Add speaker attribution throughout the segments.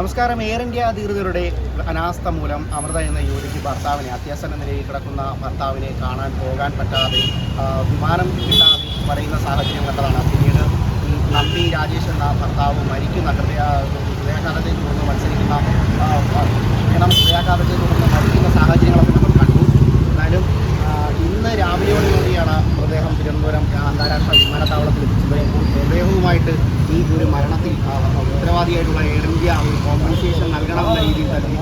Speaker 1: നമസ്കാരം. Air India അധികൃതരുടെ അനാസ്ഥ മൂലം അമൃത എന്ന യുവതിക്ക് ഭർത്താവിനെ അത്യാസന്ന നിലയിൽ കിടക്കുന്ന ഭർത്താവിനെ കാണാൻ പോകാൻ പറ്റാതെ വിമാനം കിട്ടാതെ പറയുന്ന സാഹചര്യം കണ്ടതാണ്. പിന്നീട് നമ്പി രാജേഷ് എന്ന ഭർത്താവ് മരിക്കുന്ന ഹൃദയ ഹൃദയാഘാതത്തെ തുടർന്ന് മത്സരിക്കുന്ന ഹൃദയാഘാതത്തെ തുടർന്ന് മരിക്കുന്ന സാഹചര്യങ്ങളൊക്കെ നമ്മൾ കണ്ടു എന്നാലും ആ, ഇന്ന് രാവിലെയോടുകൂടിയാണ് മൃതദേഹം തിരുവനന്തപുരം അന്താരാഷ്ട്ര വിമാനത്താവളത്തിൽ എത്തിച്ചത് ഇപ്പോൾ മൃതദേഹവുമായിട്ട് ആ, ഉത്തരവാദിയായിട്ടുള്ള എയർ ഇന്ത്യ ഒരു കോമ്പൻസേഷൻ നൽകണമെന്ന രീതിയിൽ തന്നെ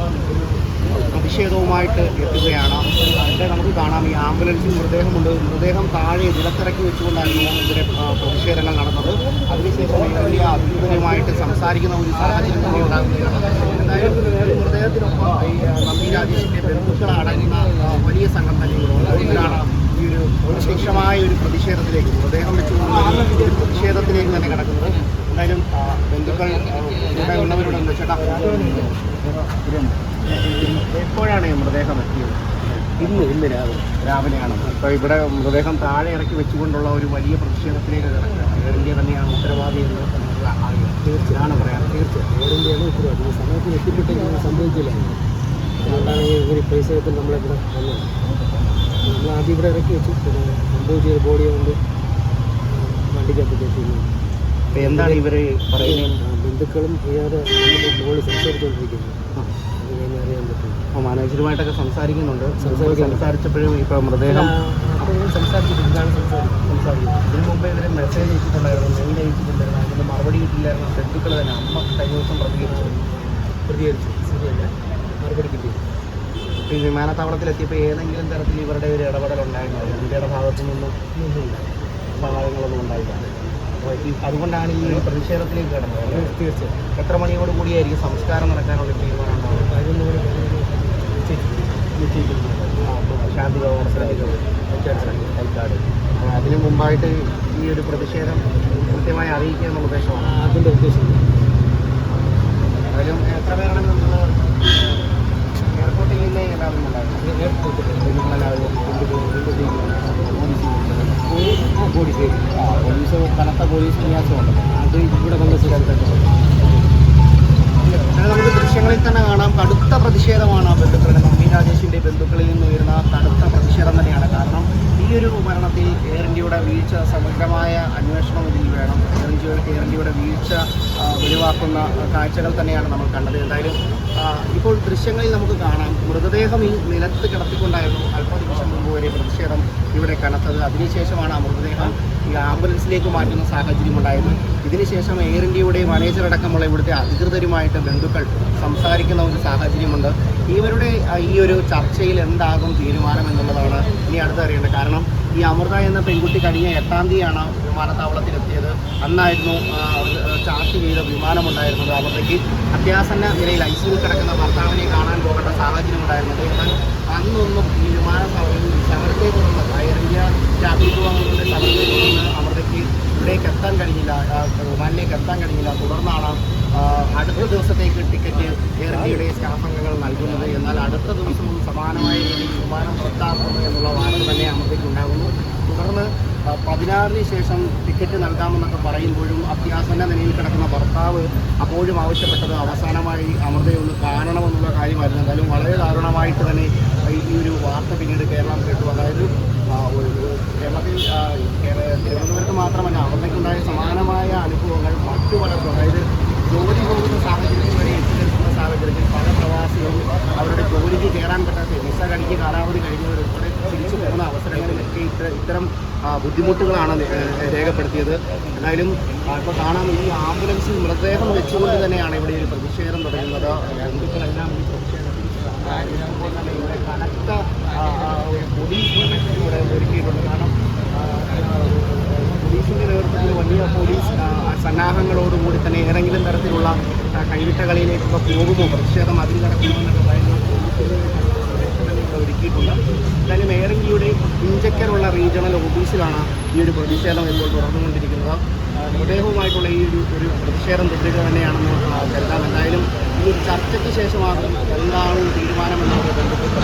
Speaker 1: പ്രതിഷേധവുമായിട്ട് എത്തുകയാണ്. അവിടെ നമുക്ക് കാണാം ഈ ആംബുലൻസിൽ മൃതദേഹമുണ്ട്. മൃതദേഹം താഴെ നിലത്തിറക്കി വെച്ചുകൊണ്ടായിരുന്നു ആ, പ്രതിഷേധങ്ങൾ നടന്നത്. അതിനുശേഷം എയർ ഇന്ത്യ അധികൃതരുമായിട്ട് സംസാരിക്കുന്ന ഒരു സാഹചര്യം തന്നെ ഉണ്ടാകുകയാണ് എന്തായാലും മൃതദേഹത്തിനൊപ്പം ഈ നന്ദി രാജേഷിന്റെ ബന്ധുക്കൾ അടങ്ങുന്ന വലിയ സംഘം തന്നെയുണ്ട് അതിലാണ് ഈ ഒരു ശക്തമായ ഒരു പ്രതിഷേധത്തിലേക്ക് മൃതദേഹം വെച്ചുകൊണ്ടുള്ള പ്രതിഷേധത്തിലേക്ക് തന്നെ കിടക്കുന്നത്. എന്തായാലും ബന്ധുക്കൾ ഇവിടെ ഉള്ളവരോട് ചേട്ടാ എപ്പോഴാണ് മൃതദേഹം എത്തിയത്?
Speaker 2: ഇന്ന് ഇന്ന് രാവിലെ.
Speaker 1: രാവിലെയാണ് അപ്പോൾ ഇവിടെ മൃതദേഹം താഴെ ഇറക്കി വെച്ചുകൊണ്ടുള്ള ഒരു വലിയ പ്രതിഷേധത്തിലേക്ക് കിടക്കുകയാണ്. എയർ ഇന്ത്യ തന്നെയാണ് ഉത്തരവാദി എന്ന് തീർച്ചയാണ് പറയാൻ തീർച്ചയായും
Speaker 2: എയർ ഇന്ത്യയാണ് സമയത്തിന് എത്തിപ്പെട്ടെങ്കിലും സംഭവിച്ചില്ല അതുകൊണ്ടാണ് ഇങ്ങനെ പൈസ എടുത്ത് നമ്മളിവിടെ വന്നത്. നമ്മൾ ആദ്യം ഇവിടെ ഇറക്കി വെച്ചു. പിന്നെ സംഭവിച്ച ഒരു കൊണ്ട് വണ്ടിക്കകത്ത് കയറ്റി
Speaker 1: അപ്പോൾ എന്താണ് ഇവർ പറയുന്നത്
Speaker 2: ബന്ധുക്കളും ഇയാളെ മുകളിൽ സംസാരിച്ചുകൊണ്ടിരിക്കുന്നത് അത് കഴിഞ്ഞ് അറിയാൻ പറ്റും
Speaker 1: അപ്പോൾ മാനേജറുമായിട്ടൊക്കെ സംസാരിക്കുന്നുണ്ട്.
Speaker 2: സംസാരിക്കുന്നു.
Speaker 1: സംസാരിച്ചപ്പോഴും ഇപ്പോൾ മൃതദേഹം
Speaker 2: അപ്പോൾ ഞാൻ സംസാരിച്ചിട്ട് ഇതാണ് സംസാരിക്കുന്നത്?
Speaker 1: സംസാരിക്കും. ഇതിനു മുമ്പ് ഇതിന് മെസ്സേജ് അയച്ചിട്ടുണ്ടായിരുന്നു മെയിൽ അയച്ചിട്ടുണ്ടായിരുന്നു. അതിന്റെ മറുപടി കിട്ടില്ലായിരുന്നു ബന്ധുക്കൾ തന്നെ അമ്മ കഴിഞ്ഞ ദിവസം പ്രതികരിച്ചു.
Speaker 2: പ്രതികരിച്ചു. ശരിയല്ല? മറുപടി കിട്ടി.
Speaker 1: ഈ വിമാനത്താവളത്തിലെത്തിയപ്പോൾ ഏതെങ്കിലും തരത്തിൽ ഇവരുടെ ഒരു ഇടപെടൽ ഉണ്ടായിരുന്നു ഇന്ത്യയുടെ ഭാഗത്തു നിന്നും സഹായങ്ങളൊന്നും ഉണ്ടായിട്ടില്ല. അപ്പോൾ അതുകൊണ്ടാണ് ഈ ഒരു പ്രതിഷേധത്തിലേക്ക് കിടന്നത്
Speaker 2: തീർച്ചയായും.
Speaker 1: എത്ര മണിയോട് കൂടിയായിരിക്കും സംസ്കാരം നടക്കാനുള്ള തീരുമാനം
Speaker 2: പതിനൊന്ന് മണി
Speaker 1: ശാന്തി കൈക്കാട്. അതിന് മുമ്പായിട്ട് ഈ ഒരു പ്രതിഷേധം കൃത്യമായി അറിയിക്കുക എന്നുള്ള ഉദ്ദേശമാണ്
Speaker 2: അതിന്റെ ഉദ്ദേശം
Speaker 1: അതിലും എത്ര പേരാണ് നമ്മൾ എയർപോർട്ടിൽ നിന്ന് എല്ലാവരും ഉണ്ടായിരുന്നു നിങ്ങളെല്ലാവരും
Speaker 2: ആ ബോഡി
Speaker 1: പോലീസ് കനത്ത പോലീസ് വിന്യാസമുണ്ട്
Speaker 2: അത് ഇവിടെ വന്ന്
Speaker 1: അങ്ങനെ നമുക്ക് ദൃശ്യങ്ങളിൽ തന്നെ കാണാം കടുത്ത പ്രതിഷേധമാണ് ആ ബന്ധുക്കളുടെ മമ്മി രാജേഷിന്റെ ബന്ധുക്കളിൽ നിന്ന് ഉയരുന്ന കടുത്ത പ്രതിഷേധം തന്നെയാണ്. കാരണം ഈ ഒരു മരണത്തിൽ എയർ ഇന്ത്യയുടെ വീഴ്ച സമഗ്രമായ അന്വേഷണം ഇതിൽ വേണം എയർ ഇന്ത്യ എയർ ഇന്ത്യയുടെ വീഴ്ച ഒഴിവാക്കുന്ന കാഴ്ചകൾ തന്നെയാണ് നമ്മൾ കണ്ടത്. എന്തായാലും ആ, ഇപ്പോൾ ദൃശ്യങ്ങളിൽ നമുക്ക് കാണാം മൃതദേഹം ഈ നിലത്ത് കിടത്തിക്കൊണ്ടായിരുന്നു അല്പ നിമിഷം മുമ്പ് വരെ പ്രതിഷേധം ഇവിടെ കനത്തത്. അതിനുശേഷമാണ് ആ മൃതദേഹം ഈ ആംബുലൻസിലേക്ക് മാറ്റുന്ന സാഹചര്യം ഉണ്ടായിരുന്നു ഇതിനുശേഷം എയർ ഇന്ത്യയുടെ മാനേജർ അടക്കമുള്ള ഇവിടുത്തെ അധികൃതരുമായിട്ട് ബന്ധുക്കൾ സംസാരിക്കുന്ന ഒരു സാഹചര്യമുണ്ട്. ഇവരുടെ ഈ ഒരു ചർച്ചയിൽ എന്താകും തീരുമാനം എന്നുള്ളതാണ് ഇനി അടുത്തറിയേണ്ടത് കാരണം ഈ അമൃത എന്ന പെൺകുട്ടി കഴിഞ്ഞ എട്ടാം തീയതിയാണ് വിമാനത്താവളത്തിലെത്തിയത്. അന്നായിരുന്നു ചാർജ് ചെയ്ത വിമാനമുണ്ടായിരുന്നത്. അവർക്ക് അത്യാസന്ന നിലയിൽ ഐ സിയിൽ കിടക്കുന്ന ഭർത്താവിനെ കാണാൻ പോകേണ്ട സാഹചര്യം ഉണ്ടായിരുന്നത് എന്നാൽ അന്നൊന്നും ഈ വിമാനത്താവളം ശബരത്തെ തുടർന്ന് എയർ ഇന്ത്യ രാത്രി പോകുന്നതിന്റെ ശബരത്തെ തുടർന്ന് അമൃതയ്ക്ക് ഇവിടേക്ക് എത്താൻ കഴിഞ്ഞില്ല. വിമാനിലേക്ക് എത്താൻ കഴിഞ്ഞില്ല. തുടർന്നാണ് അടുത്ത ദിവസത്തേക്ക് ടിക്കറ്റ് എയർ ഇന്ത്യയുടെ സ്റ്റാഫ് അംഗങ്ങൾ നൽകുന്നത്. എന്നാൽ അടുത്ത ദിവസവും സമാനമായ രീതിയിൽ വിമാനം റദ്ദാക്കുന്നു എന്നുള്ള വാർത്ത തന്നെ അമൃതയ്ക്ക് ഉണ്ടാകുന്നു. തുടർന്ന് പതിനാറിന് ശേഷം ടിക്കറ്റ് നൽകാമെന്നൊക്കെ പറയുമ്പോഴും അത്യാസന്ന നിലയിൽ കിടക്കുന്ന ഭർത്താവ് അപ്പോഴും ആവശ്യപ്പെട്ടത് അവസാനമായി അമൃതയെ ഒന്ന് കാണണമെന്നുള്ള കാര്യമായിരുന്നു. എന്തായാലും വളരെ ദാരുണമായിട്ട് തന്നെ ഈ ഒരു വാർത്ത പിന്നീട് കേരളം ബുദ്ധിമുട്ടുകളാണ് രേഖപ്പെടുത്തിയത്. എന്തായാലും ഇപ്പോൾ കാണാം ഈ ആംബുലൻസിൽ മൃതദേഹം വെച്ചുകൊണ്ട് തന്നെയാണ് ഇവിടെ ഒരു പ്രതിഷേധം തുടങ്ങുന്നത് ബന്ധുക്കളെല്ലാം ഈ പ്രതിഷേധത്തിൽ ഇവിടെ കനത്ത പോലീസ് ഇവിടെ ഒരുക്കിയിട്ടുണ്ട്. കാരണം പോലീസിന്റെ നേതൃത്വത്തിൽ വലിയ പോലീസ് സന്നാഹങ്ങളോടുകൂടി തന്നെ ഏതെങ്കിലും തരത്തിലുള്ള കൈവിട്ട കളിയിലേക്കൊക്കെ പോകുമോ? പ്രതിഷേധം അതിൽ നടക്കുമെന്നൊക്കെ പറയുന്ന പോലീസിന്റെ സുരക്ഷ ഒരുക്കിയിട്ടുണ്ട് എന്തായാലും എയർ ഇന്ത്യയുടെ ഇഞ്ചക്കലുള്ള റീജിയണൽ ഓഫീസിലാണ് ഈ ഒരു പ്രതിഷേധം ഇപ്പോൾ തുടർന്നുകൊണ്ടിരിക്കുന്നത്. ആ, മൃതദേഹവുമായിട്ടുള്ള ഈ ഒരു ഒരു പ്രതിഷേധം തുടരുക തന്നെയാണെന്ന് കരുതാം. എന്തായാലും ഈ ചർച്ചയ്ക്ക് ശേഷമാകും എന്താണ് തീരുമാനമെന്നത് ബന്ധപ്പെട്ട്